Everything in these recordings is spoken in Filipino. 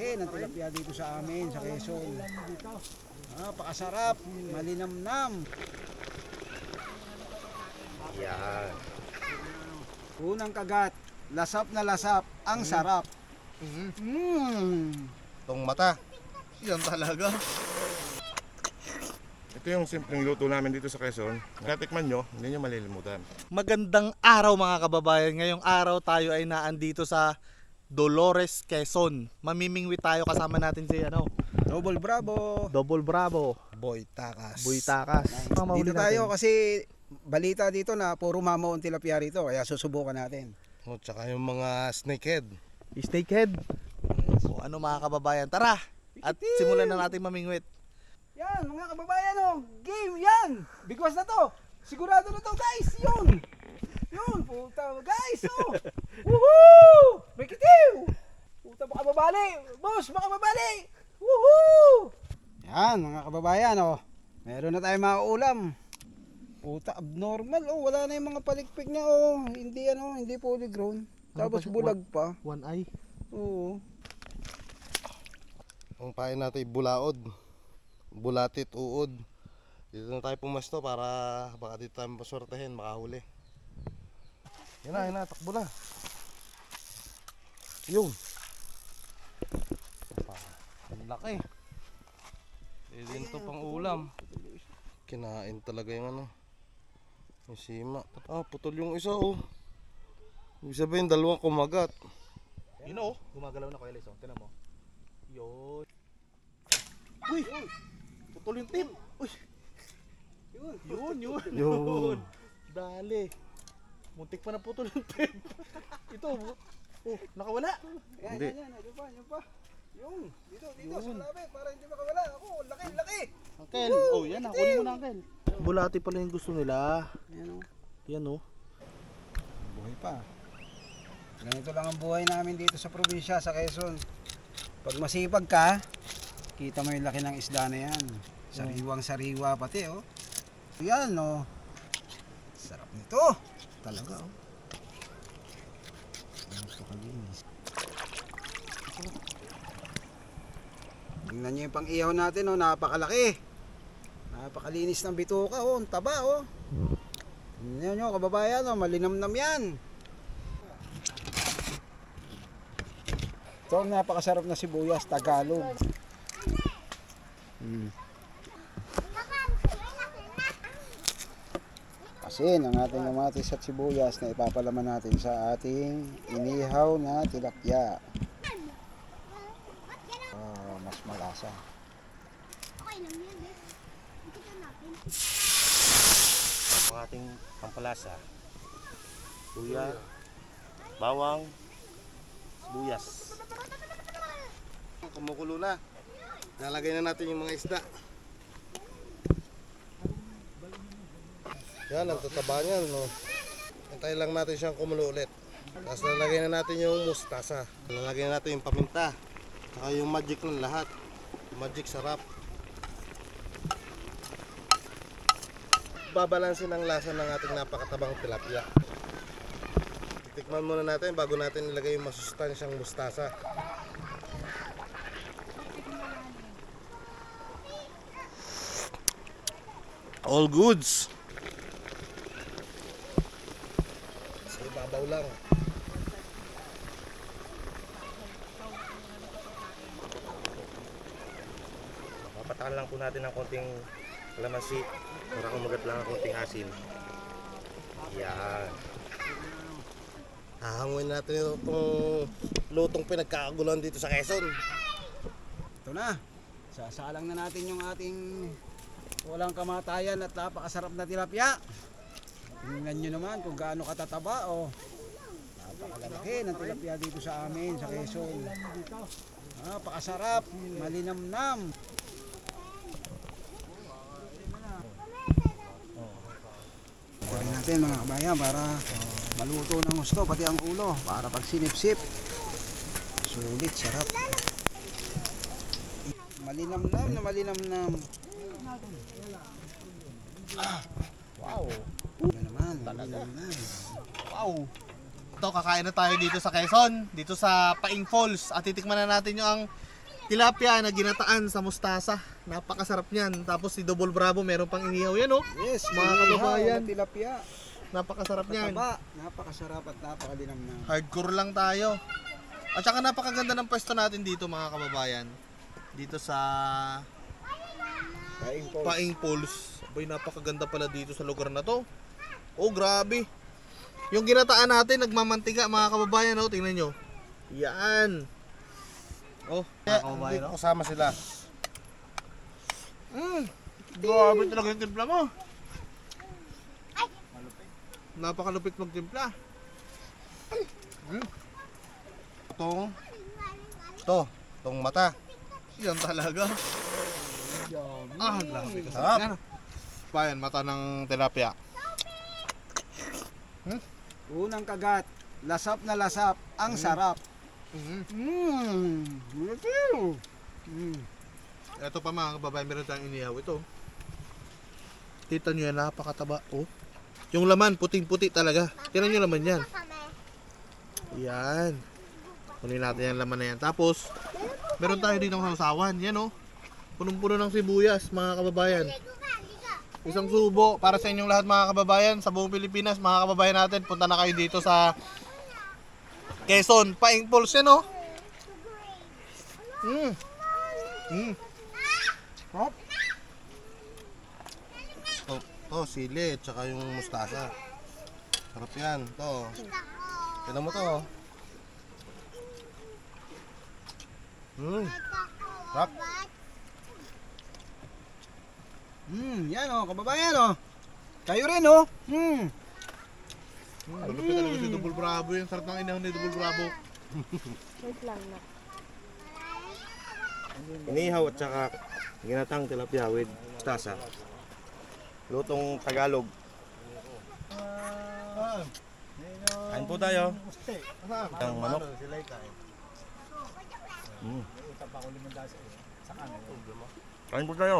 Napakalaki ng tilapia dito sa amin, sa Quezon. Napakasarap, malinamnam. Yan. Unang kagat, lasap na lasap, ang sarap. Mm. Itong mata. Yan talaga. Ito yung simpleng luto namin dito sa Quezon. Natikman nyo, hindi nyo malilimutan. Magandang araw mga kababayan. Ngayong araw tayo ay naandito sa Dolores, Quezon. Mamimingwi tayo kasama natin si ano, Double bravo. Double Bravo, Boy takas. Buy Takas. Mahuli Dito tayo natin. kasi balita dito na puro mamaon tilapia rito, kaya susubukan natin. O, tsaka yung mga snakehead. Snakehead. So ano mga kababayan, tara! At simulan na natin mamingwit. Yan, mga kababayan, oh, game yan. Bigwas na to. Sigurado na to, guys. Yun. Yun, puta, guys, oh. Woohoo! Breakitiw! Puta, baka mabali. Boss, baka mabali. Woohoo! Yan, kababayan, oh. Meron na tayong mga ulam. Puta, abnormal, oh. Wala na yung mga palikpik niya, oh. Hindi, ano, hindi polygrown. Tapos Ano siya? bulag pa. One eye. Oo. Ang pain natin bulaod. Bulatit, uod. Dito na tayo pumasto para baka dito tayo maswertehin, makahuli. Yan na, yan na, takbo na. Yun. Ang laki. Eh, din to pang ulam. Kinain talaga yung ano. Yung sima. Ah, putol yung isa oh. Ibig sabihin, dalawang kumagat. Yun o, gumagalaw na Kuya Liso. Tinan mo. Yun. Uy! Putol yung tip! Uy! Yun. Yun, yun, Yun. Dali. Muntik pa na putol yung tip. Ito, oh, nakawala. Yan, Hindi. yan, yan. Ano pa, ano pa? Yung, dito, dito, sa malapit, para hindi makawala. Ako, laki, laki. Uncle, oh yan, kunin mo na Uncle. Bulati pala yung gusto nila. Yan o. Yan oh. Buhay pa. Ganito lang ang buhay namin dito sa probinsya, sa Quezon. Pag masipag ka, kita mo yung laki ng isda na yan. Sariwang sariwa pati, oh. Yan, oh. Sarap nito. Talaga, oh. Gusto ka linis. Tingnan nyo yung pang-ihaw natin, oh. Napakalaki. Napakalinis ng bituka, oh. Ang taba, oh. Tingnan nyo, kababayan, oh. Malinamnam yan. Ito ang napakasarap na sibuyas, Tagalog. Mm. Asin ang ating kamatis at sibuyas na ipapalaman natin sa ating inihaw na tilapia. Oh, mas malasa. ang ating pampalasa. Luya, bawang, sibuyas. Kumukulo na. Nalagay na natin yung mga isda. Yan, ang tataba niyan. No? Antay lang natin siyang kumulo ulit. Tapos nalagay na natin yung mustasa. Nalagay na natin yung paminta. Saka yung magic ng lahat. Magic sarap. babalansin ang lasa ng ating napakatabang tilapia. Titikman muna natin bago natin ilagay yung masustansyang mustasa. All goods. Sa ibabaw lang. Papatakan lang po natin ng konting kalamansi para kumagat lang ang konting asin. Yan. Hahanguin natin itong lutong pinagkakagulan dito sa Quezon. Ito na. Sasalang na natin yung ating walang kamatayan at napakasarap na tilapia. Tingnan nyo naman kung gaano katataba o napakalaki ng tilapia dito sa amin sa Quezon. Napakasarap, malinamnam. Natin mga kabayan para maluto ng gusto pati ang ulo para pag sinipsip sulit sarap malinamnam na malinamnam Wow. ano naman malinamnam Wow. Ito, kakain na tayo dito sa Quezon, dito sa Paing Falls. At titikman na natin yung ang tilapia na ginataan sa mustasa. Napakasarap niyan. Tapos si Double Bravo meron pang inihaw yan oh. Yes, Mga kababayan. tilapia. Napakasarap niyan. Taba, napakasarap at napakalinam na. Hardcore lang tayo. At saka napakaganda ng pwesto natin dito mga kababayan. Dito sa Kain po. Paing Falls. Abay, napakaganda pala dito sa lugar na to. Oh, grabe. Yung ginataan natin, nagmamantiga mga kababayan. Oh, tingnan nyo. Yan. Oh, mga kababayan. Oh. Kasama sila. Mm. Grabe talaga yung timpla mo. Napakalupit magtimpla. Itong, to, itong mata. Yan talaga. Ah, grabe ka Sarap. Yan. Bayan, mata ng tilapia. Unang kagat, lasap na lasap, ang sarap. Mmm, mm. Mm. Ito pa mga kababayan, meron tayong inihaw. Ito. Kita nyo yan, napakataba. Oh. Yung laman, puting-puti talaga. Tingnan nyo laman yan. Yan. Kunin natin yung laman na yan. Tapos, meron tayo dito ng sausawan. Yan oh. Punong-puno ng sibuyas, mga kababayan. Isang subo para sa inyong lahat mga kababayan sa buong Pilipinas, mga kababayan natin. Punta na kayo dito sa Quezon, Falls yan oh. Mm. Mm. Hop. To, to, sili, tsaka yung mustasa. Sarap yan, to. Tignan mo to. oh. Hmm, sarap. Mm, yan oh, kababayan oh. Kayo rin oh. Mm. Malupit talaga si Double Bravo yung sarap ng inang ni Double Bravo. Inihaw at saka ginatang tilapia with tasa. Lutong Tagalog. Kain po tayo. Ang manok. Mm. Kain po tayo.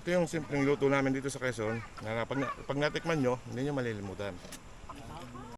Ito yung simpleng luto namin dito sa Quezon. Na pag, pag natikman nyo, hindi nyo malilimutan.